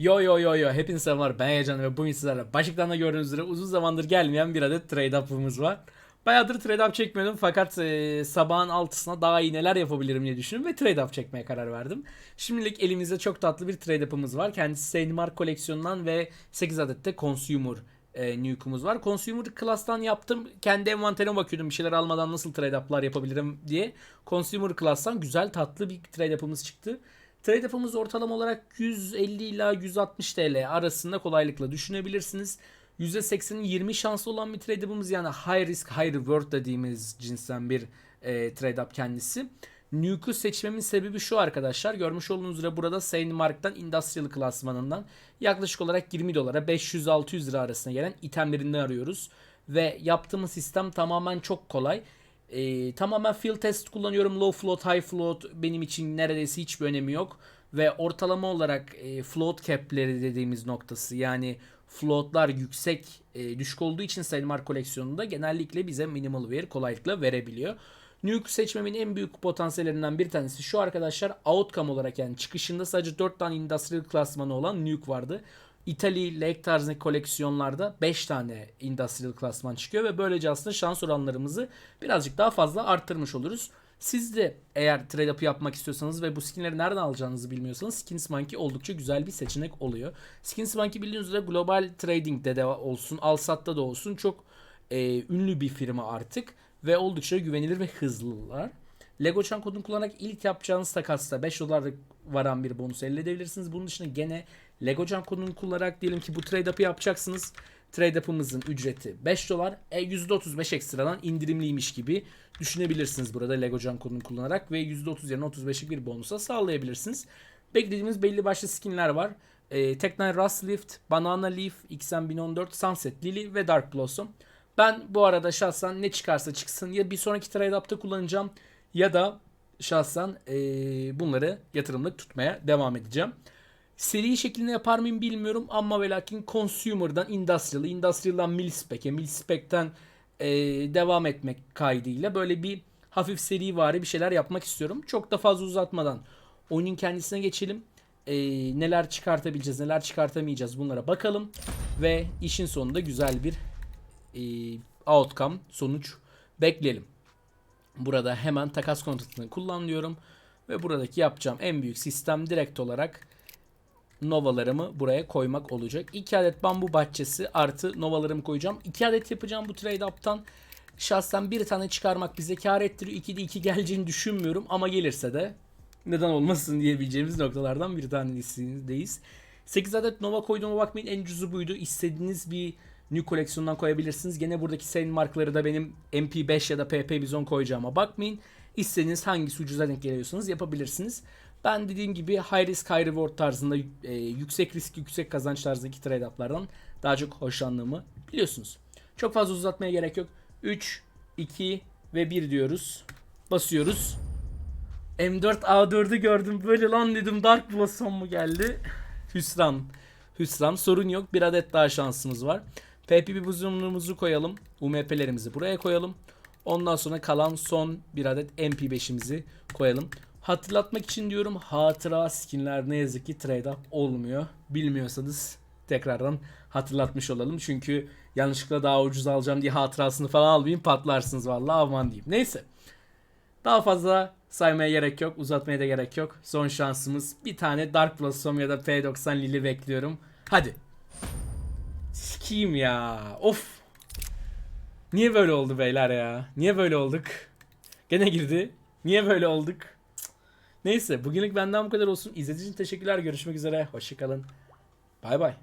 Yo yo yo yo hepinize selamlar ben Heyecan ve bugün sizlerle başlıktan da gördüğünüz üzere uzun zamandır gelmeyen bir adet trade up'ımız var. Bayağıdır trade up çekmiyordum fakat e, sabahın altısına daha iyi neler yapabilirim diye düşündüm ve trade up çekmeye karar verdim. Şimdilik elimizde çok tatlı bir trade up'ımız var. Kendisi Saint koleksiyonundan ve 8 adet de consumer e, nuke'umuz var. Consumer class'tan yaptım. Kendi envanterime bakıyordum bir şeyler almadan nasıl trade up'lar yapabilirim diye. Consumer class'tan güzel tatlı bir trade up'ımız çıktı. Trade up'ımız ortalama olarak 150 ila 160 TL arasında kolaylıkla düşünebilirsiniz. %80'in 20 şansı olan bir trade up'ımız yani high risk high reward dediğimiz cinsten bir e, trade up kendisi. Nuke'u seçmemin sebebi şu arkadaşlar. Görmüş olduğunuz üzere burada Saint Mark'tan Industrial klasmanından yaklaşık olarak 20 dolara 500-600 lira arasında gelen itemlerini arıyoruz. Ve yaptığımız sistem tamamen çok kolay. Ee, tamamen field test kullanıyorum. Low float, high float benim için neredeyse hiçbir önemi yok. Ve ortalama olarak e, float cap'leri dediğimiz noktası yani floatlar yüksek e, düşük olduğu için Selmar koleksiyonunda genellikle bize minimal wear kolaylıkla verebiliyor. Nuke seçmemin en büyük potansiyellerinden bir tanesi şu arkadaşlar outcome olarak yani çıkışında sadece 4 tane industrial klasmanı olan Nuke vardı. Italy, Lake tarzındaki koleksiyonlarda 5 tane industrial klasman çıkıyor ve böylece aslında şans oranlarımızı birazcık daha fazla arttırmış oluruz. Siz de eğer trade up yapmak istiyorsanız ve bu skinleri nereden alacağınızı bilmiyorsanız Skins Monkey oldukça güzel bir seçenek oluyor. Skins Monkey bildiğiniz üzere global trading'de de olsun, Alsat'ta da olsun çok e, ünlü bir firma artık ve oldukça güvenilir ve hızlılar. Lego Chan kodunu kullanarak ilk yapacağınız takasta 5 dolar varan bir bonus elde edebilirsiniz. Bunun dışında gene Lego Chan kodunu kullanarak diyelim ki bu trade up'ı yapacaksınız. Trade up'ımızın ücreti 5 dolar. E, %35 ekstradan indirimliymiş gibi düşünebilirsiniz burada Lego Chan kodunu kullanarak ve %30 yerine 35'lik bir bonusa sağlayabilirsiniz. Beklediğimiz belli başlı skinler var. E, Tech9 Rust Lift, Banana Leaf, XM1014, Sunset Lily ve Dark Blossom. Ben bu arada şahsen ne çıkarsa çıksın ya bir sonraki trade up'ta kullanacağım ya da şahsen e, bunları yatırımlık tutmaya devam edeceğim. Seri şeklinde yapar mıyım bilmiyorum ama ve lakin Consumer'dan Industrial'a, Industrial'dan Milspec'e, Milspec'ten e, devam etmek kaydıyla böyle bir hafif seri vari bir şeyler yapmak istiyorum. Çok da fazla uzatmadan oyunun kendisine geçelim. E, neler çıkartabileceğiz, neler çıkartamayacağız bunlara bakalım. Ve işin sonunda güzel bir e, outcome, sonuç bekleyelim. Burada hemen takas kontratını kullanıyorum. Ve buradaki yapacağım en büyük sistem direkt olarak novalarımı buraya koymak olacak. 2 adet bambu bahçesi artı novalarımı koyacağım. 2 adet yapacağım bu trade up'tan. Şahsen bir tane çıkarmak bize kar ettiriyor. 2'de 2 geleceğini düşünmüyorum ama gelirse de neden olmasın diyebileceğimiz noktalardan bir tanesindeyiz. 8 adet Nova koyduğuma bakmayın en ucuzu buydu. İstediğiniz bir New koleksiyondan koyabilirsiniz. Gene buradaki senin markaları da benim MP5 ya da PP Bizon koyacağıma bakmayın. İstediğiniz hangisi ucuza denk geliyorsanız yapabilirsiniz. Ben dediğim gibi high risk high reward tarzında e, yüksek risk yüksek kazanç tarzındaki trade up'lardan daha çok hoşlandığımı biliyorsunuz. Çok fazla uzatmaya gerek yok. 3, 2 ve 1 diyoruz. Basıyoruz. M4A4'ü gördüm. Böyle lan dedim Dark Blossom mu geldi? Hüsran. Hüsran. Sorun yok. Bir adet daha şansımız var. PPP buzumumuzu koyalım. UMP'lerimizi buraya koyalım. Ondan sonra kalan son bir adet MP5'imizi koyalım. Hatırlatmak için diyorum hatıra skinler ne yazık ki trade up olmuyor. Bilmiyorsanız tekrardan hatırlatmış olalım. Çünkü yanlışlıkla daha ucuz alacağım diye hatırasını falan almayayım patlarsınız vallahi aman diyeyim. Neyse. Daha fazla saymaya gerek yok. Uzatmaya da gerek yok. Son şansımız bir tane Dark Blossom ya da P90 Lily bekliyorum. Hadi. Sikiyim ya. Of. Niye böyle oldu beyler ya? Niye böyle olduk? Gene girdi. Niye böyle olduk? Neyse bugünlük benden bu kadar olsun. İzlediğiniz için teşekkürler. Görüşmek üzere. Hoşçakalın. Bay bay.